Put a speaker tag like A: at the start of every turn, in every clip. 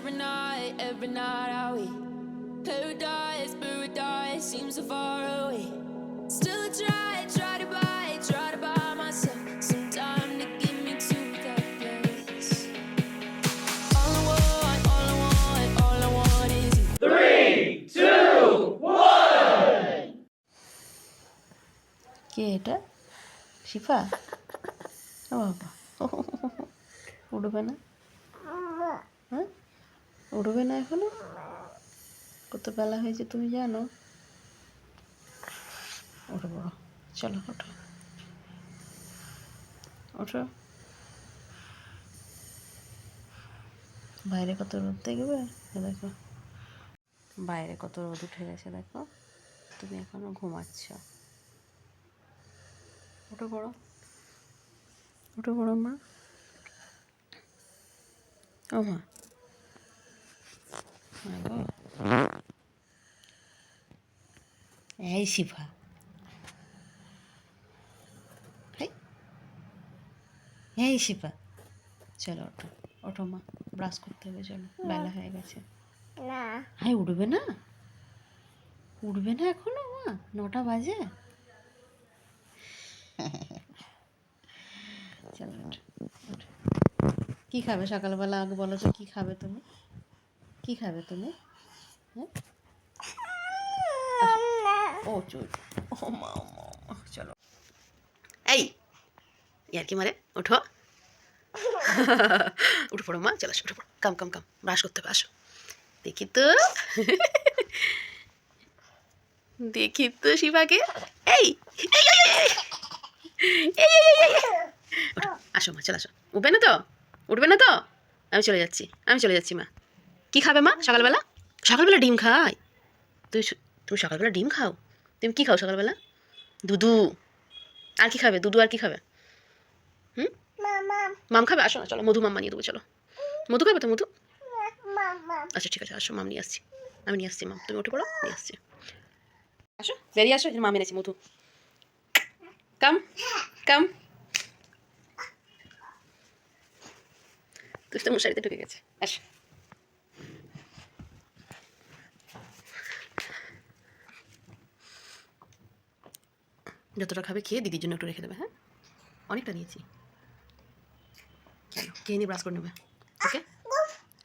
A: every night, every night are we? Paradise, paradise seems so far away. Still I try, try to buy, try to buy myself some time to get me to that place. All I want, all I want, all I want is you.
B: কে এটা শিফা ও বাবা উঠবে না হ্যাঁ উঠবে না এখনও? কত বেলা হয়েছে তুমি জানো? ওঠো বড় চলো, ওঠো। ওঠো। বাইরে কত রোদ দেখবে? দেখো। বাইরে কত রোদ উঠে গেছে, দেখো। তুমি এখনও ঘুমাচ্ছ। ওঠো বড় ওঠো বড় মা। ও মা। এই শিফা। এই, এই শিফা। চলো ওঠো। ওঠো মা ব্রাশ করতে হবে চলো। বেলা হয়ে গেছে।
C: না।
B: হ্যাঁ উঠবে না? উঠবে না এখনও মা? নটা বাজে? চলো ওঠো। কি খাবে সকালবেলা? আগে বলো তো কি খাবে তুমি? কি খাবে তুমি? হ্যাঁ? ও চল। ও মা চলো। এই ইয়ার কি মারে ওঠো। উঠে পড়ো মা চলো আসো, উঠে পড়ো। কাম কাম কাম ব্রাশ করতে হবে আসো। দেখি তো। দেখি তো শিবাকে। এই আসো মা চলে আসো। উঠবে না তো? উঠবে না তো? আমি চলে যাচ্ছি আমি চলে যাচ্ছি মা। কি খাবে মা সকালবেলা? সকালবেলা ডিম খাই। তুই তুমি সকালবেলা ডিম খাও? তুমি কি খাও সকালবেলা? দুধু আর কি খাবে? দুধু আর কি খাবে?
C: হুম?
B: মাম। খাবে? আসো না চলো মধু মাম বানিয়ে দেবো চলো। মধু খাবে তো মধু? আচ্ছা ঠিক আছে আসো মাম নিয়ে আসছি। আমি নিয়ে আসছি মাম। তুমি উঠে পড়ো নিয়ে আসছি। আসো বেরিয়ে আসো মাম এনেছি মধু। কাম কাম। তুই তো মশারিতে ঢুকে গেছে। আসো। যতটা খাবে খেয়ে দিদির জন্য একটু রেখে দেবে হ্যাঁ? অনেকটা নিয়েছি চলো খেয়ে নিয়ে ব্রাশ করে নেবে ওকে?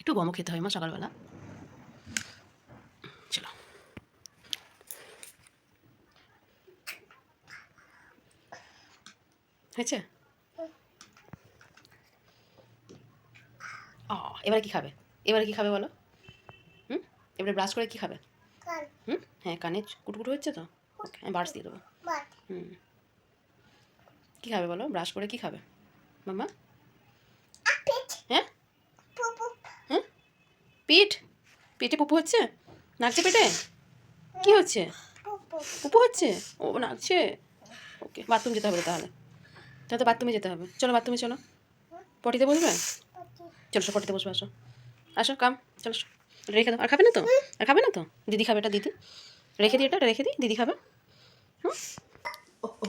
B: একটু গমও খেতে হয় মা সকালবেলা। চলো। হয়েছে? ও এবারে কি খাবে? এবারে কি খাবে বলো? হুম? এবারে ব্রাশ করে কি খাবে? হুম? হ্যাঁ কানে কুটকুট হচ্ছে তো? ওকে আমি বার্স দিয়ে দেবো। হুম। কী খাবে বলো? ব্রাশ করে কি খাবে? মামা
C: পিট
B: হ্যাঁ? হ্যাঁ? পিঠ? পেটে পুপু হচ্ছে? নাচছে পেটে কি হচ্ছে?
C: পুপু।
B: হচ্ছে? ও নাচছে? ওকে বাথরুম যেতে হবে তাহলে। তাহলে তো বাথরুমে যেতে হবে। চলো বাথরুমে চলো। পটিতে বসবে? চলো সব পটিতে বসবে আসো। আসো কাম চলো রেখে দাও। আর খাবে না তো? আর খাবে না তো? দিদি খাবে এটা দিদি। রেখে দিই এটা রেখে দিই দিদি খাবে। হুম?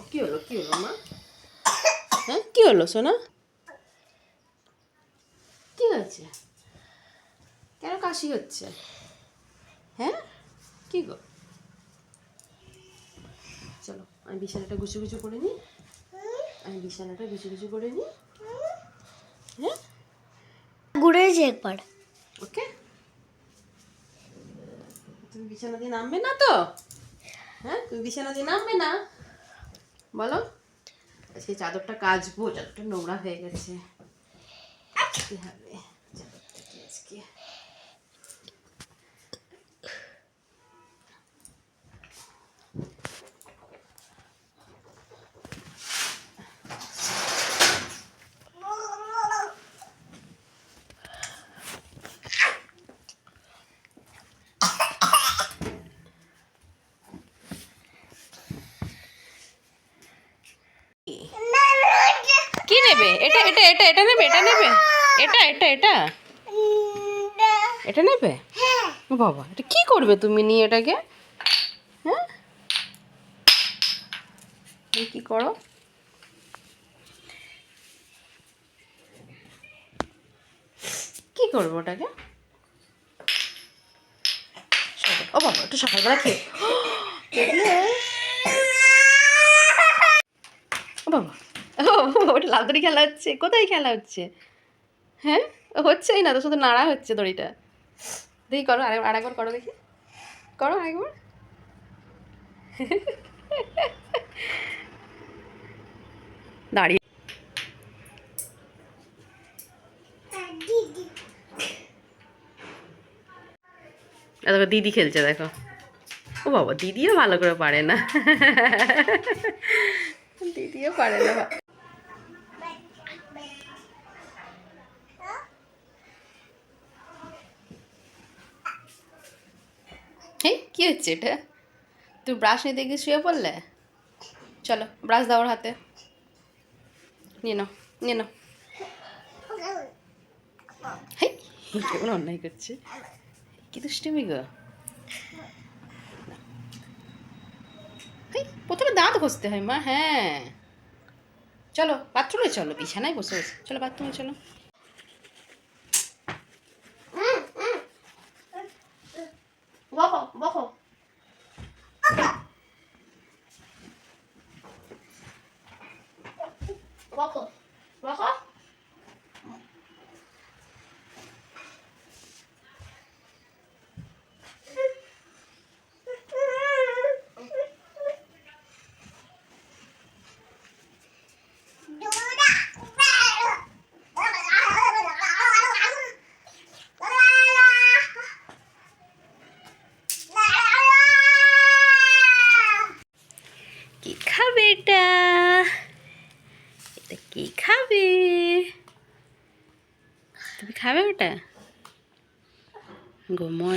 B: কী হলো কী হলো মা হ্যাঁ কী হলো সোনা কী হয়েছে কেন কাশি হচ্ছে হ্যাঁ কী গো চলো আমি বিছানাটা গুছু গুছু করে নিই আমি বিছানাটা গুছু গুছু করে নিই হ্যাঁ
C: ঘুরেছে একবার
B: ওকে তুমি বিছানা দিয়ে নামবে না তো হ্যাঁ তুমি বিছানা দিয়ে নামবে না বলো। সেই চাদরটা কাচবো চাদরটা নোংরা হয়ে গেছে কি হবে চাদরটা কি আজকে কি নেবে এটা এটা এটা এটা নেবে এটা নেবে এটা এটা এটা? এটা নেবে? বাবা, এটা কি করবে তুমি নিয়ে এটাকে? হ্যাঁ? কি করো? কি করব ওটাকে? ও বাবা, একটু সকালবেলা খেয়ে ও বাবা, ও, ওটা লাল দড়ি খেলা হচ্ছে, কোথায় খেলা হচ্ছে? হ্যাঁ? হচ্ছেই না তো শুধু নাড়া হচ্ছে দড়িটা। দেখি করো আরে আরেকবার করো দেখি। করো আরেকবার। দাঁড়িয়ে। তারপর দিদি খেলছে, দেখো। ও বাবা, দিদিও ভালো করে পারে না। দিদিও পারে না এই কি হচ্ছে এটা? তুই ব্রাশ নিতে গিয়ে শুয়ে পড়লে? চলো ব্রাশ দাও ওর হাতে। নিয়ে নাও নিয়ে নাও। কেমন অন্যায় করছে? কি দুষ্টুমি গো। প্রথমে দাঁত ঘষতে হয় মা হ্যাঁ। চলো বাথরুমে চলো, বিছানায় বসে বসে। চলো বাথরুমে চলো। 먹어. 먹어. 먹어.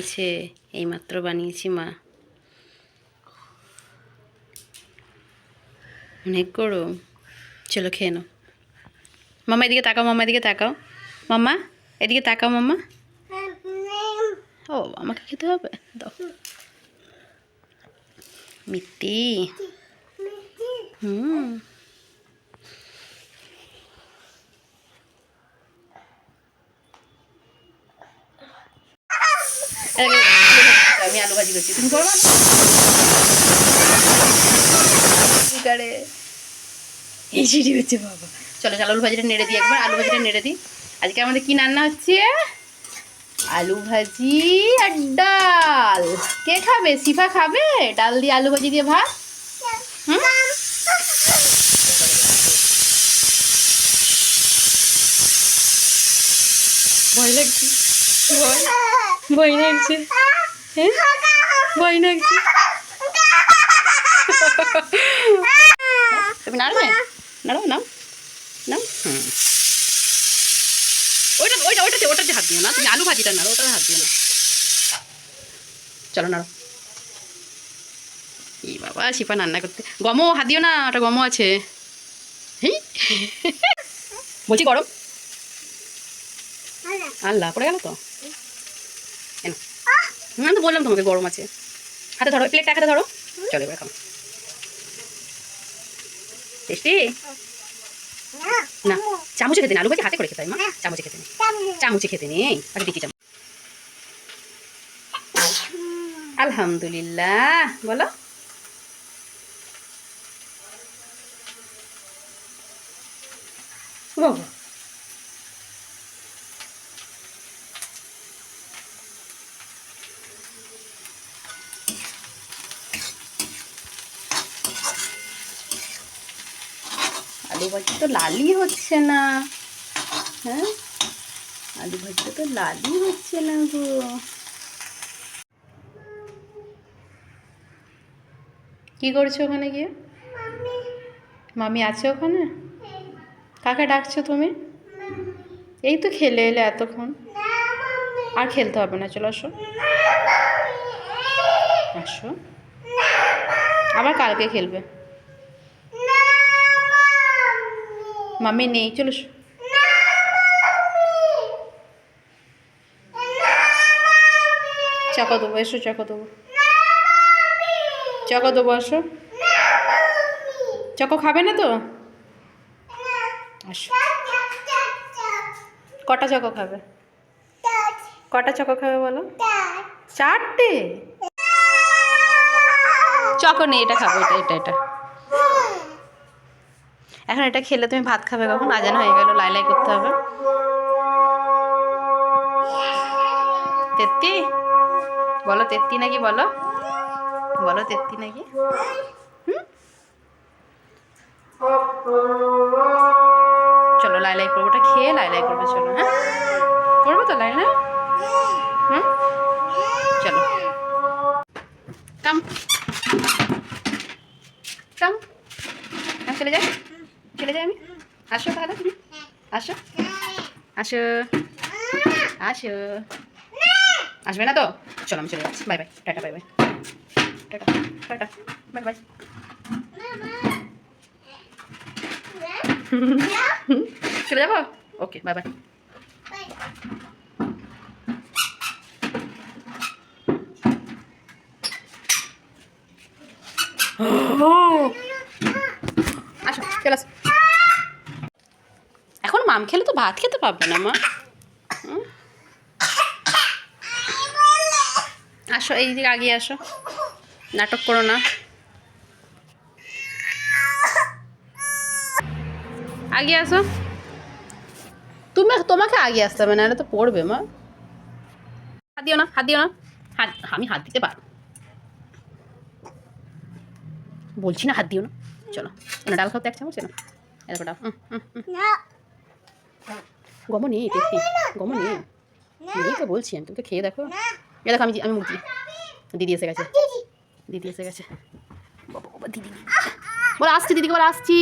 B: আছে, এইমাত্র বানিয়েছি মা। অনেক গরম। চলো খেয়ে নাও। মামা, এদিকে তাকাও, মামা, এদিকে তাকাও। মামা, এদিকে তাকাও, মামা। ও, আমাকে খেতে হবে? দাও। মিত্তি। হুম। আমি আলু ভাজি করছি তুমি করবা কি করে এই সিঁড়ি হচ্ছে বাবা। চলো চলো আলু ভাজিটা নেড়ে দিই একবার আলু ভাজিটা নেড়ে দিই। আজকে আমাদের কি রান্না হচ্ছে? আলু ভাজি আর ডাল। কে খাবে? সিফা খাবে? ডাল দিয়ে আলু ভাজি দিয়ে ভাত? ভয় লাগছে। লাগছে। হ্যাঁ? লাগছে। তুমি নাড়বে? নাড়ো নাও। নাও। হুম। ওইটা ওইটা ওইটাতে ওটাতে হাত দিও না। তুমি আলু ভাজিটা নাড়ো ওটাতে হাত দিও না। চলো নাড়ো। এই বাবা শিফা রান্না করতে। গমও হাত দিও না ওটা গমও আছে। বলছি গরম? আল্লাহ পড়ে গেল তো? আমি তো বললাম তোমাকে, গরম আছে। হাতে ধরো প্লেটটা হাতে ধরো। চলো এবার খাও টেস্টি? না, চামচে খেতে নেই আলু হাতে করে খেতে মা। চামচে খেতে নেই। চামচে খেতে নেই। আচ্ছা দেখি চামচ। আলহামদুলিল্লাহ, বলো। বাবা। আলু ভাজি তো লালই হচ্ছে না। হ্যাঁ? আলু ভাজিটা তো লালই হচ্ছে না গো। কি করছ ওখানে গিয়ে? মামি আছে ওখানে? কাকে ডাকছো তুমি? এই তো খেলে এলে এতক্ষণ। আর খেলতে হবে না, চলো আসো। আসো। আবার কালকে খেলবে। মামি নেই, চলো। চকো দেবো, এসো, চকো দেবো। চকো দেবো আসো চকো খাবে না তো? আসো কটা চকো খাবে? কটা চকো খাবে বলো? চারটে? চকো নেই, এটা খাব, এটা এটা এটা। এখন এটা খেলে তুমি ভাত খাবে কখন? আজান হয়ে গেল, লাই লাই করতে হবে। তেত্তি? বলো তেত্তি নাকি, বলো। বলো তেত্তি নাকি? চলো, লাই লাই করব ওটা খেয়ে লাই লাই করবে, চলো হ্যাঁ? করব তো লাই লাই? হুম? চলো। কাম। কাম। চলে যাই চলে যাই আমি। আসো তাহলে তুমি আসো। আসো। আসো। আসবে না তো? চলো আমি চলে যাচ্ছি। Bye bye. Tata, bye bye. Tata tata. Bye bye. চলে যাব? Okay, bye bye. আসো, চলে আসো। মাম খেলে তো ভাত খেতে পারবে না, মা? আসো, এই দিকে আগিয়ে আসো। নাটক করো না। আগে আসো। তুমি তোমাকে আগে আসতে হবে না এটা তো পড়বে, মা। হাত দিও না, হাত দিও না। হাত, আমি হাত দিতে পারব। বলছি না হাত দিও না। চলো ডাল খাওয়াতে এক চামচ না এরকম ডাল হুম হুম তো বলছি আমি তোকে খেয়ে দেখো। এ দেখো আমি আমি দিদি এসে গেছে। দিদি। এসে গেছে। বাবা বাবা দিদি। বলে আসছি দিদিকে বলে আসছি।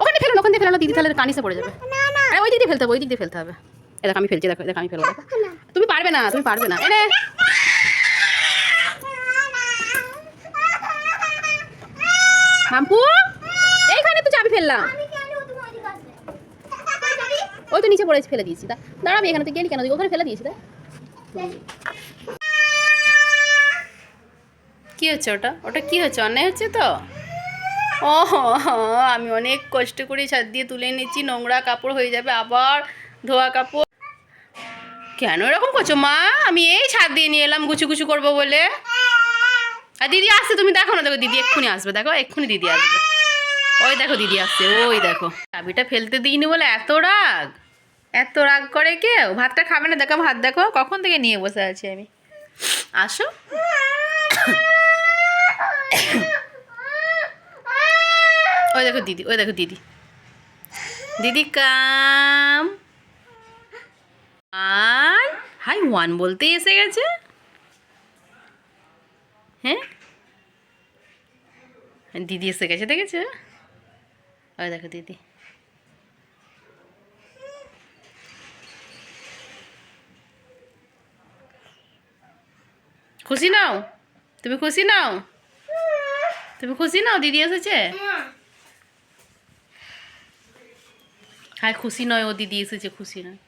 B: ওখানে ফেলো ওখান দিয়ে ফেলো দিদি তাহলে কানিসে পড়ে যাবে। ওই দিক দিয়ে ফেলতে হবে ওই দিক দিয়ে ফেলতে হবে। এ দেখো আমি ফেলছি দেখো দেখো আমি ফেলব। তুমি পারবে না তুমি পারবে না। এনে। মাম্পু ফেললাম। ওই তো নিচে পড়েছে ফেলে দিয়েছি। দা দাঁড়াবি এখানে তো গেলি কেন? ওখানে ফেলে দিয়েছি দা কি হচ্ছে ওটা? ওটা কি হচ্ছে? অন্যায় হচ্ছে তো? ও আমি অনেক কষ্ট করে ছাদ দিয়ে তুলে নিচ্ছি নোংরা কাপড় হয়ে যাবে আবার ধোয়া কাপড়। কেন এরকম করছ মা? আমি এই ছাদ দিয়ে নিয়ে এলাম গুছু গুছু করব বলে। আর দিদি আসছে তুমি দেখো না দেখো দিদি এক্ষুনি আসবে দেখো এক্ষুনি দিদি আসবে। ওই দেখো দিদি আসছে, ওই দেখো। চাবিটা ফেলতে দিইনি বলে এত রাগ। এত রাগ করে কেউ? ভাতটা খাবে না? দেখো ভাত, দেখো। কখন থেকে নিয়ে বসে আছি আমি? আসো। ওই দেখো দিদি, ওই দেখো দিদি। দিদি, কাম। আর হাই, ওয়ান বলতেই এসে গেছে। হ্যাঁ? দিদি এসে গেছে, দেখেছ? ওই দেখো দিদি। খুশি নাও? তুমি খুশি নাও? তুমি খুশি নাও? দিদি এসেছে? হ্যাঁ খুশি নয় ও দিদি এসেছে, খুশি নয়।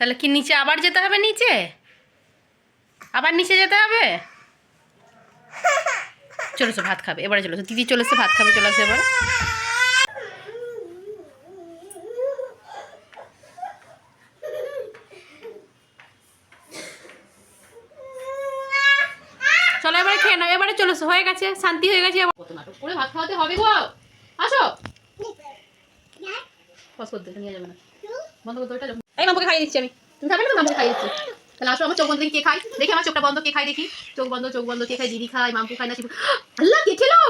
B: তাহলে কি নিচে আবার যেতে হবে নিচে? আবার নিচে যেতে হবে? চলেছো ভাত খাবে। এবারে চলেছো দিদি চলেছে ভাত খাবে চলেছে এবার চলো এবারে খেয়ে নাও এবারে চলেছো হয়ে গেছে, শান্তি হয়ে গেছে কত নাটক করে ভাত খাওয়াতে হবে গো। আসো। নিয়ে যাবে না। বন্ধ এই মামুকে খাইয়ে দিচ্ছি আমি। তুমি মামুকে খাইয়ে দিচ্ছি? তাহলে আসো, আমার চোখ বন্ধ কে খাই দেখি আমার চোখটা বন্ধ, কে খাই দেখি। চোখ বন্ধ চোখ বন্ধ, কে খাই দিদি খাই মামু খাই না শিপা কে খেলো?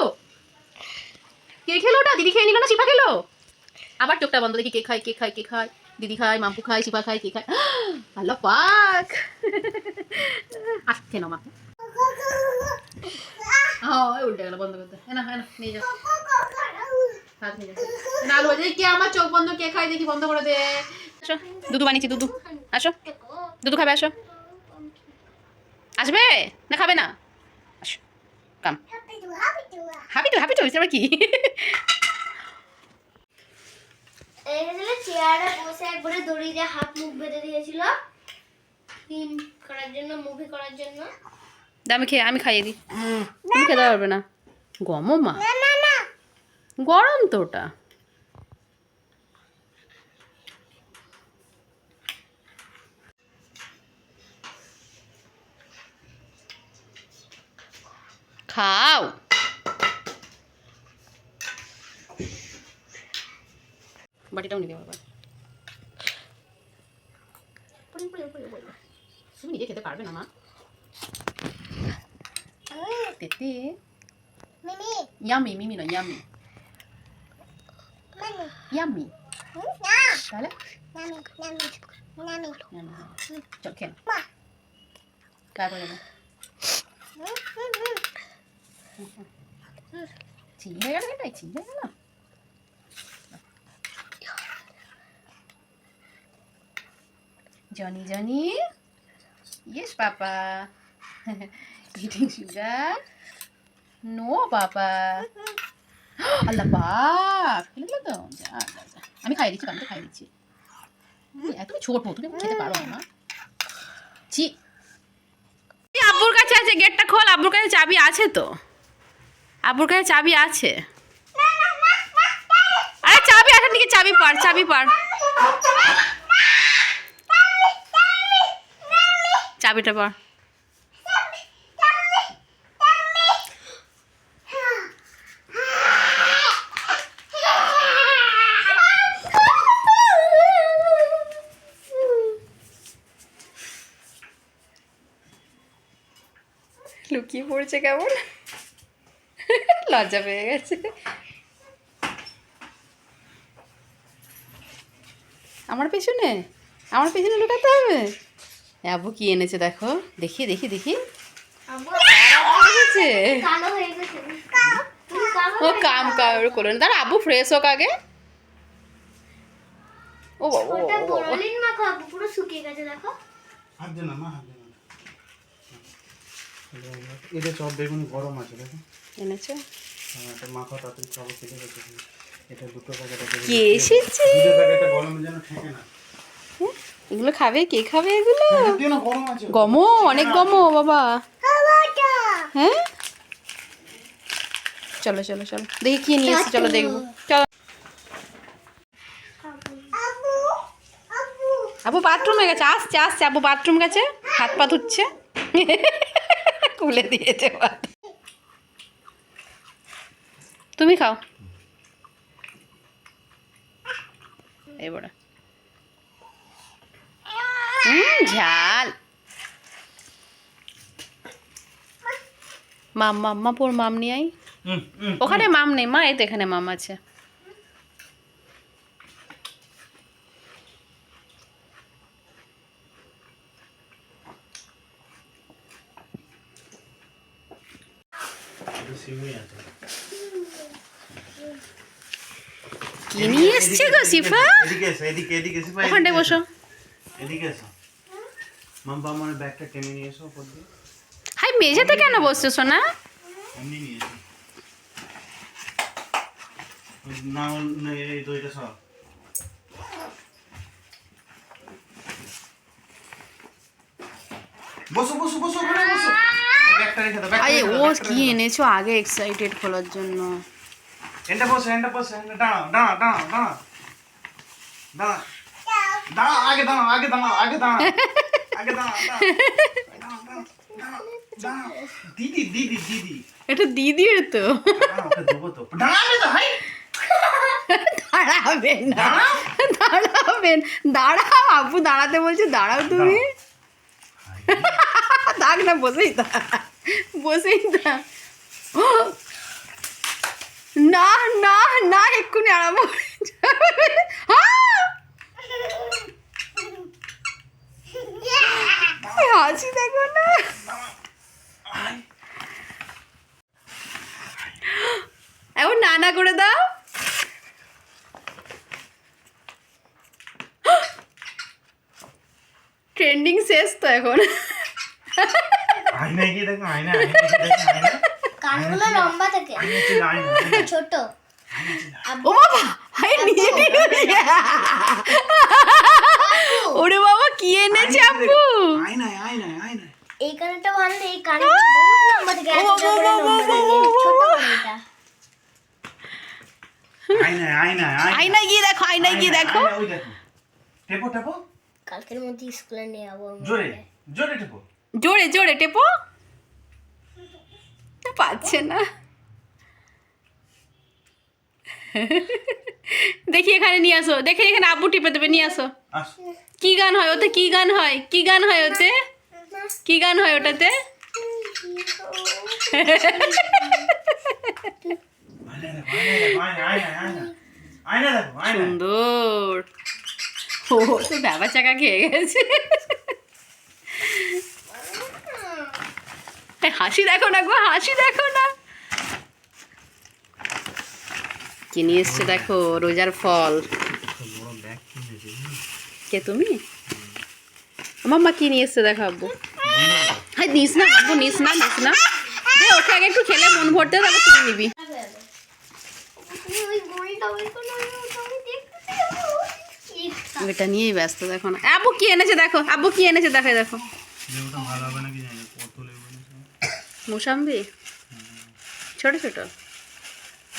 B: কে খেলো ওটা? দিদি খেয়ে খেলো? আবার চোখটা বন্ধ দেখি কে খাই কে খাই কে খাই দিদি খাই মাম্পু শিপা খাই কে খাই আল্লাহ, পাক। আসছে না মা। হ্যাঁ না আমার চোখ দেখি, বন্ধ করে বানিয়েছি আসো খাবে, আসো। আসবে? না, খাবে না। আসো আবার কি?
C: চেয়ারে বসে একবারে দড়ি দিয়ে হাত মুখ বেঁধে দিয়েছিল। করার জন্য, মুভি করার জন্য।
B: আমি খেয়ে আমি খাইয়ে দিই। তুমি খেতে পারবে না। গমো মা। গরম তো ওটা। খাও। বাটিটাও নিবি বাবা
C: পুরি পুরি পুরি পুরি
B: তুমি নিজে খেতে পারবে না মা। তেতে
C: মিমি
B: ইয়ামি মিমি না ইয়ামি
C: মানে
B: ইয়ামি
C: না
B: তাহলে
C: নামি নামি নামি
B: ইয়ামি চল খেল
C: মা
B: কার করে দেবো চিনি হয়ে গেল এটাই চিনি হয়ে গেল Johnny Johnny yes papa eating sugar no papa আল্লাহ বাপ খেলে গেলো তো। আমি খাইয়ে দিচ্ছি আমি তো খাইয়ে দিচ্ছি। এত ছোট, তুমি খেতে পারো না ছি। আব্বুর কাছে আছে, গেটটা খোল, আব্বুর কাছে চাবি আছে তো। আব্বুর কাছে চাবি আছে। আরে, চাবি আছে নাকি? চাবি পার চাবি পার। চাবিটা পার। পড়েছে কেমন? লজ্জা পেয়ে গেছে। আমার পেছনে? আমার পেছনে লুকাতে হবে? আবু কি এনেছে দেখো? দেখি দেখি দেখি। এনেছে
C: কালো হয়ে গেছে। তুমি কালো
B: ও কাম কাম করে না। দাঁড়া আবু ফ্রেশ হোক আগে। ও বাবা,
C: পুরো শুকিয়ে গেছে দেখো।
D: হাত দে না মা হাত এটা চপ বেগুন গরম আছে দেখো।
B: এনেছে?
D: হ্যাঁ, এটা মাখা তাড়াতাড়ি খাব খেতে গেছে এটা দুটো প্যাকেট
B: কে এসেছে?
D: দুটো ঠেকে না।
B: এগুলো খাবে? কে খাবে এগুলো?
D: না
B: গমো অনেক গমো বাবা। হ্যাঁ? চলো চলো চলো। দেখি কি নিয়ে এসছে চলো দেখব। চলো।
C: আবু
B: বাথরুমে গেছে। আসছে আসছে আবু বাথরুম গেছে। হাত পা ধুচ্ছে। খুলে দিয়েছে। তুমি খাও। এবারে ঝাল। মাম মাম্মা পোর মাম নিয়ে আই ওখানে মাম নেই মা এই তো এখানে মাম আছে
D: এটা সিমই আছে
B: কি নিয়ে এসছে গো সিফা
D: এদিকে এসো এদিকে এদিকে সিফা
B: ওখানটায় বসো।
D: এদিকে এসো। মাম্পা মানে ব্যাগটা টেনে নিয়ে এসো ওপর দিয়ে।
B: হাই মেঝেতে কেন বসছো সোনা?
D: এমনি নিয়ে এসো। না না এই দইটা সব। বসো বসো বসো ওখানে বসো। ব্যাগটা রেখে দাও
B: আরে ও কি এনেছো আগে এক্সাইটেড খোলার জন্য?
D: এন্ডা বসো এন্ডা বসো এন্ডা দাঁড়াও দাঁড়াও দাঁড়াও দাঁড়াও। আগে আগে আগে আগে। দিদি দিদি দিদি।
B: এটা দিদির তো।
D: দাঁড়াও, ওকে দেবো তো। দাঁড়াবে তো হাই।
B: দাঁড়াবেন না। দাঁড়াবেন। দাঁড়াও আপু দাঁড়াতে বলছে দাঁড়াও তুমি। থাক না বসেই থাক। বসেই থাক। না না না এক্ষুনি আরাম হাসি দেখো না। এখন নানা করে দাও। ট্রেন্ডিং শেষ তো এখন।
D: আয়না গিয়ে দেখো আয়না
C: কানগুলো লম্বা থাকে। ছোট।
B: ও বাবা ওরে বাবা কি এনেছে আপু?
C: এই কানটা কানটা বহুত লম্বা থাকে
D: আয়নায় আয়নায় আয়নায়
B: আয়নায় গিয়ে দেখো আয়নায় গিয়ে দেখো।
D: আয়নায়, ওই দেখো। টেপো টেপো।
C: কালকের মধ্যে স্কুলে নিয়ে যাব
D: জোরে জোরে টেপো।
B: জোরে জোরে টেপো। পাচ্ছে না। দেখি এখানে নিয়ে আসো। দেখি এখানে আব্বু টিপে দেবে নিয়ে আসো। কি গান হয় ওতে? কি গান হয়? কি গান হয় ওতে? কি গান হয় ওটাতে? সুন্দর। ও তো ব্যাবা চাকা খেয়ে গেছে। হাসি দেখো না গো হাসি দেখো না। কি নিয়ে এসছো দেখো রোজার ফল। কে তুমি? মাম্মা কি নিয়ে এসছো দেখো আব্বু। হ্যাঁ নিস না আব্বু নিস না নিস না। দে ওকে আগে একটু খেলে মন ভরতে তারপর তুই নিবি।
C: কোনো
B: এটা নিয়েই ব্যস্ত দেখো না। আব্বু কি এনেছে দেখো আব্বু কি এনেছে দেখো দেখো। মুসাম্বি? ছোট ছোট।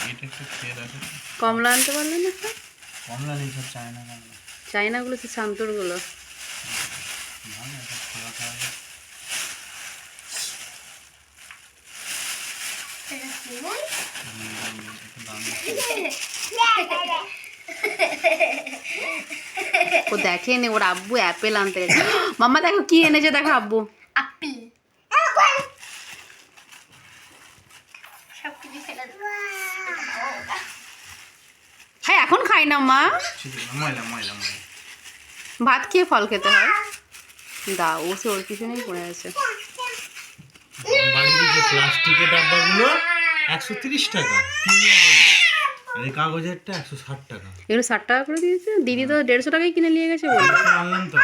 D: এটা একটু খেয়ে দেখো
B: কমলা আনতে পারলে না? একটা?
D: কমলা নেই সব চায়না কমলা।
B: চাইনাগুলো তো শান্তরগুলো। ও দেখেনি ওর আব্বু অ্যাপেল আনতে গেছে। মাম্মা দেখো কি এনেছে দেখো আব্বু
C: আপেল সব কিছু ফেলে দেবো
B: হ্যাঁ এখন খাই না মা। ভাত খেয়ে ফল খেতে হয়। দাও ও সে ওর পিছনেই পড়ে আছে।
D: প্লাস্টিকের ডাব্বাগুলো একশো তিরিশ টাকা। কি আর কাগজেরটা একশো ষাট টাকা।
B: এগুলো ষাট টাকা করে দিয়েছে? দিদি তো দেড়শো টাকায় কিনে নিয়ে গেছে
D: আনলাম তো।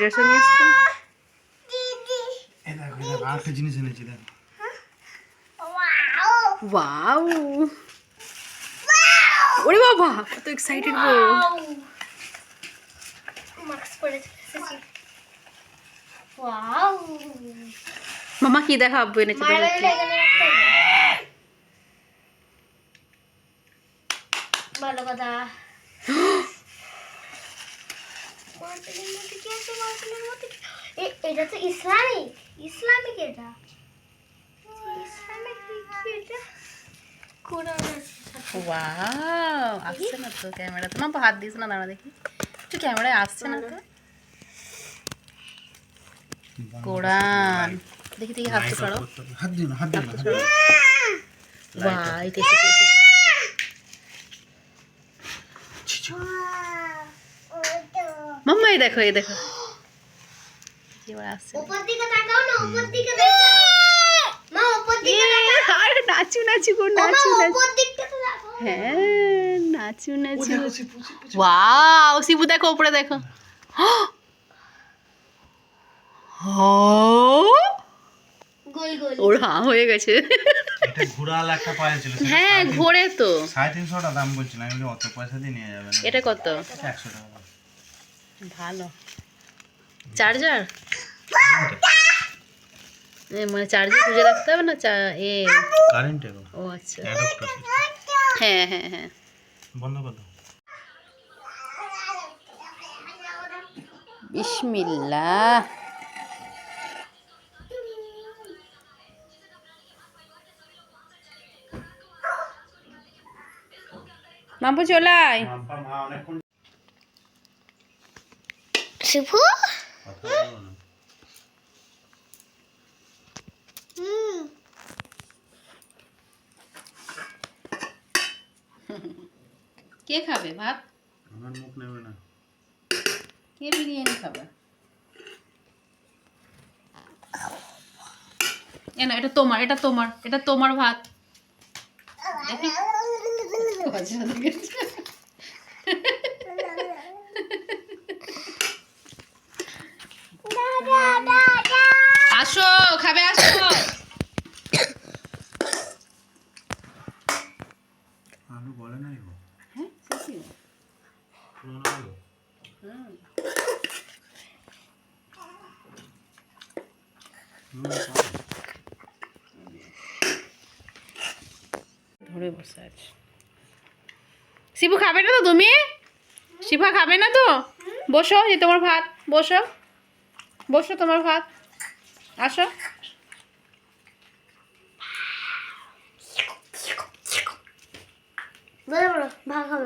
B: দেড়শো নিয়ে এসছে।
D: দেখো এই দেখো আরেকটা জিনিস এনেছি দেখো।
B: ওয়াও। ওরে বাবা কত এক্সাইটেড গো
C: মাস্ক পরে এসেছি ওয়াও
B: মামা কি দেখা আব্বু এনেছে দেখো
C: মার্বেলটা এখানে রাখতে হবে। ভালো কথা মার্বেলের মধ্যে কি আছে মার্বেলের মধ্যে কি- এ- এটা তো ইসলামিক ইসলামিক এটা ইসলামিক কি কি এটা কোরআন আছে সাথে।
B: ওয়াও আসছে না তো ক্যামেরা। তো মা হাত দিস না? দাঁড়া দেখি। একটু ক্যামেরায় আসছে না তো? কোরআন। দেখি দেখি হাত তো ছাড়ো
D: হাত দিও হাত
B: এটা। মাম্মা এই দেখো এই দেখো। এবার আসছে
C: উপর দিকে তাকাও না উপর দিকে তাকাও মা উপর দিকে তাকাও
B: আরে নাচু নাচু গো নাচু নাচু। হ্যাঁ নাচু নাচু। ওয়াও শিবু দেখো উপরে দেখো।
C: গোল গোল।
B: ওর হাঁ হয়ে গেছে।
D: ঘোড়াল একটা পায়ে ছিল
B: হ্যাঁ ঘোরে তো।
D: সাড়ে তিনশোটা দাম বলছিলাম আমি অত পয়সা দিয়ে নিয়ে যাবে
B: এটা কত?
D: একশো টাকা।
B: ভালো। চার্জার? মানে চার্জে খুঁজে রাখতে হবে না? চা এ।
D: কারেন্টে
B: ও আচ্ছা। হ্যাঁ হ্যাঁ হ্যাঁ।
D: বন্ধ করে
B: বিসমিল্লাহ। মাম্পু চলাই
D: মাম্পা মা অনেকক্ষণ
C: শিবু
D: কথা বলো না।
C: হুম
B: কে খাবে ভাত?
D: আমার মুখ নেবে না।
B: কে বিরিয়ানি খাবে? এ না এটা তোমার এটা তোমার এটা তোমার ভাত। দেখি। শিবু, খাবে না তো তুমি? শিফা, খাবে না তো? বসো যে তোমার ভাত, বসো। বসো তোমার ভাত। আসো।
C: ভাত খাবে